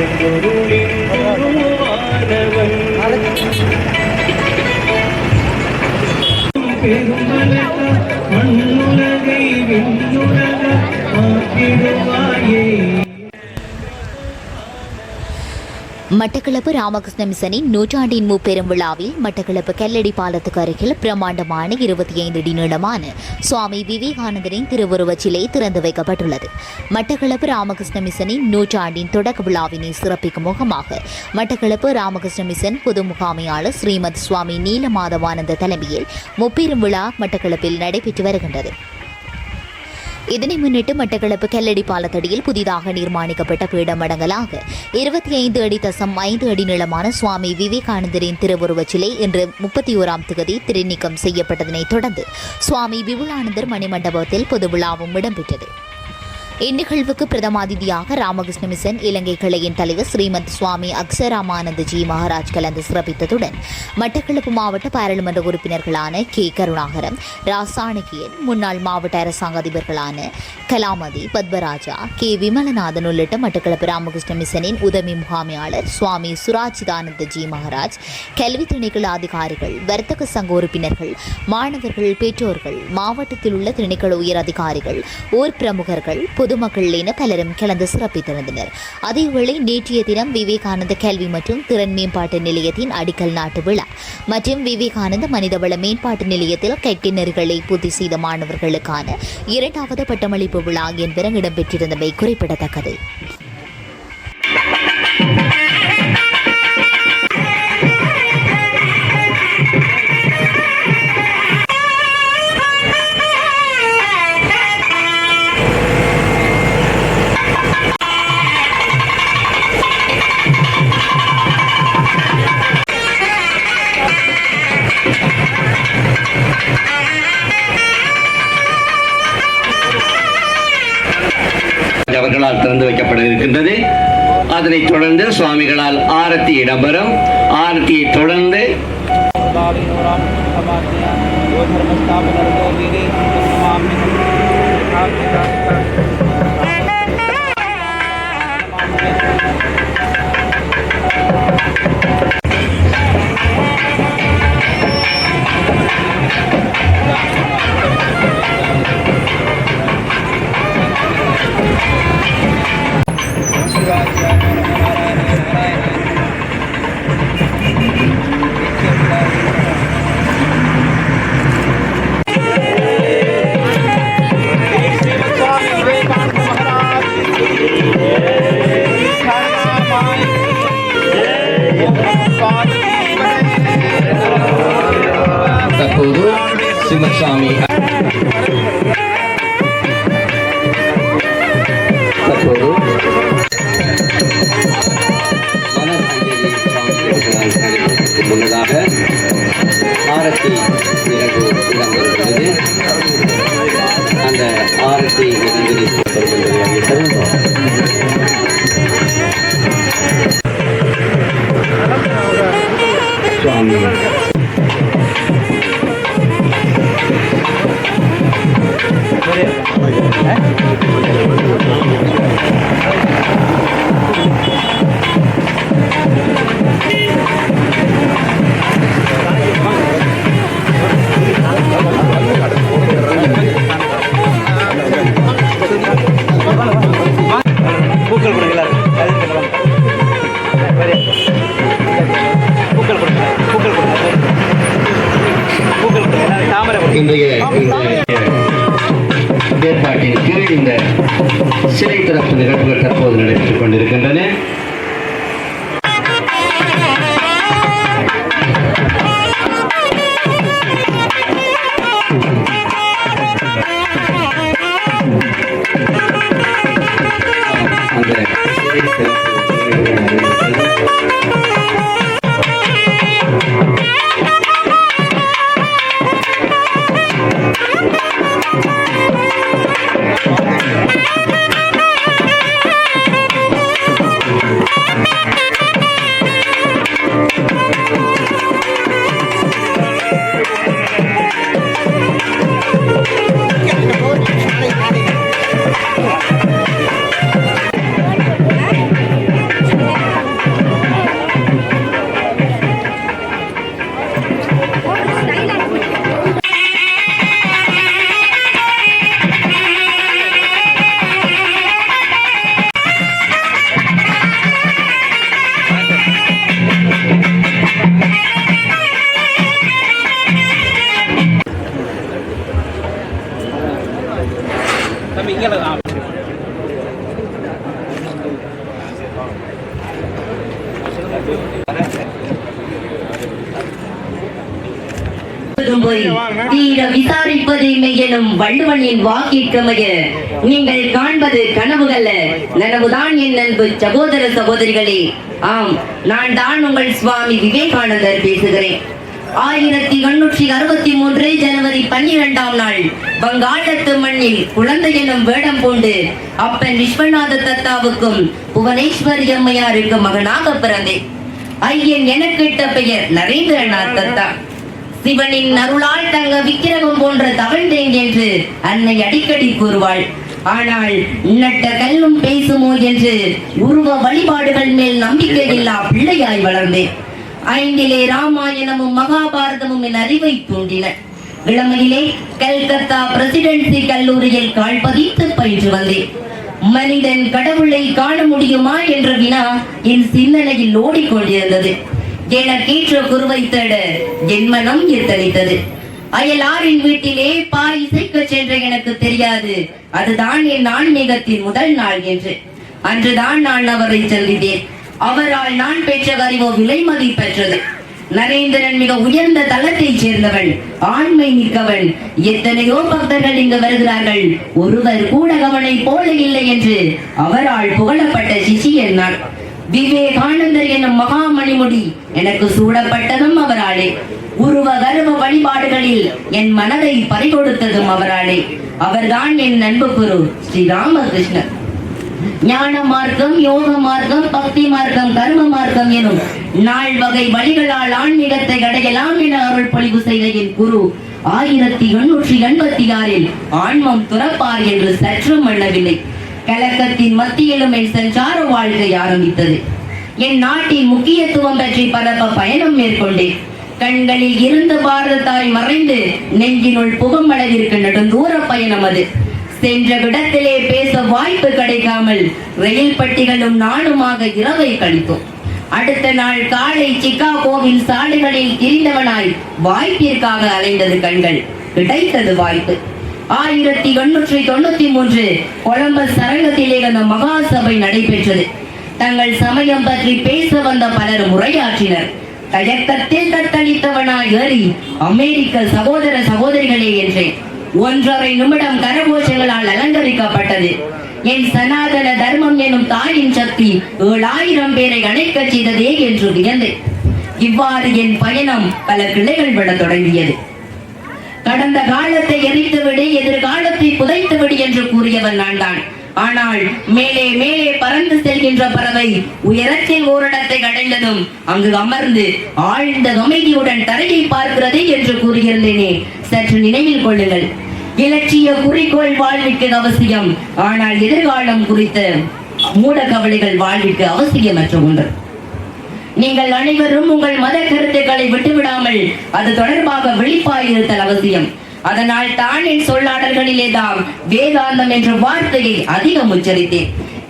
பரம்பொருளின் குருவானவன் பெருமலக மட்டக்களப்பு ராமகிருஷ்ண மிஷனின் நூற்றாண்டின் முப்பெரும் விழாவில் மட்டக்களப்பு கல்லடி பாலத்துக்கு அருகில் பிரம்மாண்டமான இருபத்தி ஐந்து அடி நீளமான சுவாமி விவேகானந்தரின் திருவுருவச் சிலை திறந்து வைக்கப்பட்டுள்ளது. மட்டக்களப்பு ராமகிருஷ்ண மிஷனின் நூற்றாண்டின் தொடக்க விழாவினை சிறப்பிக்கும் முகமாக மட்டக்களப்பு ராமகிருஷ்ண மிஷன் பொது முகாமையாளர் ஸ்ரீமத் சுவாமி நீலமாதவானந்த தலைமையில் முப்பெரும் விழா மட்டக்களப்பில் நடைபெற்று வருகின்றது. இதனை முன்னிட்டு மட்டக்களப்பு கல்லடி பாலத்தடியில் புதிதாக நிர்மாணிக்கப்பட்ட பீடமடங்கலாக இருபத்தி ஐந்து அடி தசம் ஐந்து அடி நீளமான சுவாமி விவேகானந்தரின் திருவுருவச் சிலை இன்று முப்பத்தி ஓராம் தேதி திருநீக்கம் செய்யப்பட்டதனைத் தொடர்ந்து சுவாமி விபுலானந்தர் மணிமண்டபத்தில் பொது விழாவும் இடம்பெற்றது. இந்நிகழ்வுக்கு பிரதமாதிதியாக ராமகிருஷ்ண மிஷன் இலங்கை கிளையின் தலைவர் ஸ்ரீமத் சுவாமி அக்ஷராமானந்த ஜி மகாராஜ் கலந்து சிறப்பித்ததுடன் மட்டக்களப்பு மாவட்ட பாராளுமன்ற உறுப்பினர்களான கே. கருணாகரம் ராசாணகியன் முன்னாள் மாவட்ட அரசாங்க அதிபர்களான கலாமதி பத்மராஜா கே. விமலநாதன் உள்ளிட்ட மட்டக்களப்பு ராமகிருஷ்ண மிஷனின் உதவி முகாமையாளர் சுவாமி சுராஜிதானந்தஜி மகாராஜ் கல்வி திணைக்கள அதிகாரிகள் வர்த்தக சங்க உறுப்பினர்கள் மாணவர்கள் பெற்றோர்கள் மாவட்டத்தில் உள்ள திணைக்கள உயர் அதிகாரிகள் ஊர் பிரமுகர்கள் பொதுமக்கள் என பலரும் கலந்து சிறப்பித்திருந்தனர் அதேவேளை நேற்றைய தினம் விவேகானந்த கல்வி மற்றும் திறன் மேம்பாட்டு நிலையத்தின் அடிக்கல் நாட்டு விழா மற்றும் விவேகானந்த மனிதவள மேம்பாட்டு நிலையத்தில் கைக்கிணறுகளை பூர்த்தி செய்த மாணவர்களுக்கான இரண்டாவது பட்டமளிப்பு விழா என்பன இடம்பெற்றிருந்தமை குறிப்பிடத்தக்கது. அதனைத் தொடர்ந்து சுவாமிகளால் ஆரத்தி இடம்பெறும். ஆரத்தியை தொடர்ந்து தற்போது முன்னதாக ஆரத்தி போய் தீர விசாரிப்பது மெய்யனும் வள்ளுவனின் வாக்கிற்கமைய. நீங்கள் காண்பது கனவுகள நனவுதான் என் அன்பு சகோதர சகோதரிகளே. ஆம் நான் தான் உங்கள் சுவாமி விவேகானந்தர் பேசுகிறேன். ஆயிரத்தி எண்ணூற்றி அறுபத்தி மூன்று ஜனவரி பன்னிரெண்டாம் நாள் வங்காளத்து மண்ணில் குழந்தை எனும் வேடம் பூண்டு அப்பன் விஸ்வநாத தத்தாவுக்கும் புவனேஸ்வரி அம்மையாருக்கு மகனாக பிறந்தேன். ஐயன் எனக்கிட்ட பெயர் நரேந்திரநாத் தத்தா. சிவனின் அருளால் தங்க விக்கிரகம் போன்ற தவழ்ந்தேன் என்று அன்னை அடிக்கடி கூறுவாள். ஆனால் நட்ட கல்லும் பேசுமோ? என்று உருவ வழிபாடுகள் மேல் நம்பிக்கை இல்லா பிள்ளையாய் வளர்ந்தேன். ஐந்திலே ராமாயணமும் மகாபாரதமும் என் அறிவை தூண்டின. இளமையிலே கல்கத்தா பிரசிடென்சி கல்லூரியில் கால்பதித்து பயின்று வந்தேன். மனிதன் கடவுளை காண முடியுமா? என்ற வினா என் சிந்தனையில் ஓடிக்கொண்டிருந்தது. எனக்கேற்ற குருவை தேட என் மனம் எத்தளித்தது அயலாரின் வீட்டிலே பா இசைக்க சென்ற எனக்கு தெரியாது. அதுதான் என் ஆன்மீகத்தின் முதல் நாள் என்று. அன்றுதான் நான் அவரை சந்தித்தேன். அவரால் நான் பெற்ற அறிவோ விலை மதிப்பெற்றது. நரேந்திரன் மிக உயர்ந்த தளத்தைச் சேர்ந்தவன் ஆண்மை மிக்கவன் எத்தனையோ பக்தர்கள் இங்கு வருகிறார்கள். ஒருவர் கூட அவனை போல இல்லை என்று அவரால் புகழப்பட்ட சிஷியன் நான். விவேகானந்தர் என்னும் மகாமணிமுடி எனக்கு சூடப்பட்டதும் அவராலே. உருவ கர்ம வழிபாடுகளில் என் மனதை பறிகொடுத்ததும் அவராலே. அவர்தான் என் நண்பு குரு ஸ்ரீ ராமகிருஷ்ணர் ஞான மார்க்கம் யோக மார்க்கம் பக்தி மார்க்கம் கர்ம மார்க்கம் எனும் நாள் வகை வழிகளால் ஆன்மீகத்தை அடையலாம் என அருள் பொழிவு செய்த என் குரு ஆயிரத்தி எண்ணூற்றி எண்பத்தி ஆறில் ஆன்மம் துறப்பார் என்று சற்றும் எண்ணவில்லை. கலக்கத்தின் மத்தியிலும் என் சஞ்சார வாழ்க்கை ஆரம்பித்தது. என் நாட்டின் முக்கியத்துவம் பற்றி பரப்ப பயணம் மேற்கொண்டேன். கண்களில் இருந்து பாரதாய் மறைந்து நெஞ்சினுள் புகும் அளவிற்கு நெடுந்தூர பயணம் அது. சென்ற விடத்திலே பேச வாய்ப்பு கிடைக்காமல் ரயில் பட்டிகளும் நானுமாக இரவை கழித்தோம். அடுத்த நாள் காலை சிக்காகோவில் சாலைகளில் திரிந்தவனாய் வாய்ப்பிற்காக அலைந்தது கண்கள். கிடைத்தது வாய்ப்பு. ஆயிரத்தி எண்ணூற்றி தொண்ணூத்தி மூன்று கொலம்பஸ் சரங்கத்திலே அந்த மகா சபை நடைபெற்றது. தங்கள் சமயம் பற்றி பேச வந்த பலர் உரையாற்றினர். தயக்கத்தில் தத்தளித்தவனாய் ஏறி அமெரிக்க சகோதர சகோதரிகளே என்றேன். ஒன்றரை நிமிடம் கரகோஷங்களால் அலங்கரிக்கப்பட்டது. என் சனாதன தர்மம் எனும் தாயின் சக்தி ஏழாயிரம் பேரை அணைக்கச் செய்ததே என்று வியந்தேன். இவ்வாறு என் பயணம் பல கிளைகள் விட தொடங்கியது. கடந்த காலத்தை எரித்துவிடு எதிர்காலத்தை புதைத்துவிடு என்று கூறியவன் நான் தான் ஆனால் மேலே மேலே பறந்து செல்கின்ற பறவை உயரத்தில் ஓரிடத்தை அடைந்ததும் அங்கு அமர்ந்து ஆழ்ந்த அமைதியுடன் தரையை பார்க்கிறது என்று கூறுகிறேனே. சற்று நினைவில் கொள்ளுங்கள். இலட்சிய குறிக்கோள் வாழ்விற்கு அவசியம். ஆனால் எதிர்காலம் குறித்த மூட கவலைகள் வாழ்விற்கு அவசியமற்ற ஒன்று. நீங்கள் அனைவரும் உங்கள் மத கருத்துக்களை விட்டுவிடாமல் அது தொடர்பாக விழிப்பாயிருத்தல் அவசியம். அதனால் தானின் என் சொல்லாடல்களிலே தான் வேதாந்தம் என்ற வார்த்தையை அதிகம் உச்சரித்தேன்.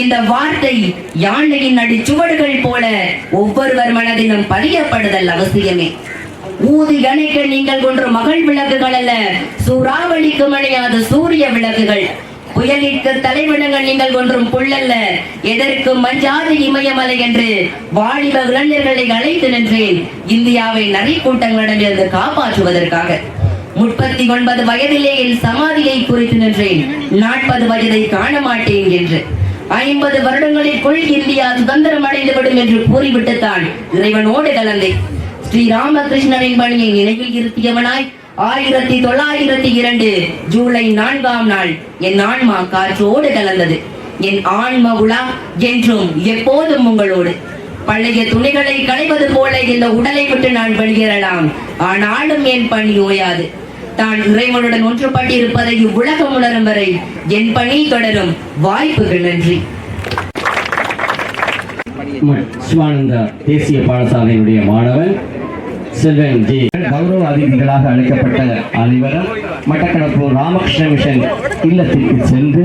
இந்த வார்த்தை யானையின் அடி சுவடுகள் போல ஒவ்வொருவர் மனதிலும் பதியப்படுதல் அவசியமே. ஊதி கணைக்க நீங்கள் கொன்ற மகள் விளக்குகள் அல்ல சூறாவளிக்கு மழையாத சூரிய விளக்குகள். புயலிற்கு தலைவணங்க நீங்கள் ஒன்றும் புள்ளல்ல. எதற்கு மஞ்சாது இமயமலை என்று வாலிப இளைஞர்களை அழைத்து நின்றேன். இந்தியாவை நரி கூட்டங்களிடமிருந்து காப்பாற்றுவதற்காக. முப்பத்தி ஒன்பது வயதிலே என் சமாதியை குறித்து நின்றேன். நாற்பது வயதை காண மாட்டேன் என்று. ஐம்பது வருடங்களுக்குள் இந்தியா சுதந்திரம் அடைந்துவிடும் என்று கூறிவிட்டுத்தான் இறைவனோடு கலந்தேன். ஸ்ரீ ராமகிருஷ்ணரின் பணியை நினைவில் இருத்தியவனாய் ஆயிரத்தி தொள்ளாயிரத்தி இரண்டு ஜூலை நான்காம் நாள் என் ஆன்மா காற்றோடு கலந்தது. என் ஆன்ம உலா என்றும் எப்போதும் உங்களோடு. பழைய துணிகளை களைவது போல இந்த உடலை விட்டு நான் வெளியேறலாம். ஆனாலும் என் பணி ஓயாது. தான் இறைவனுடன் ஒன்றுபட்டிருப்பதை இவ்வுலகம் உணரும் வரை என் பணி தொடரும். வாய்ப்புகள் நன்றி. சிவானந்த தேசிய பாடசாலையினுடைய மாணவன் செல்வன் ஜி கௌரவ அதிதிகளாக அழைக்கப்பட்ட அனைவரும் மட்டக்களப்பு ராமகிருஷ்ண மிஷன் இல்லத்திற்கு சென்று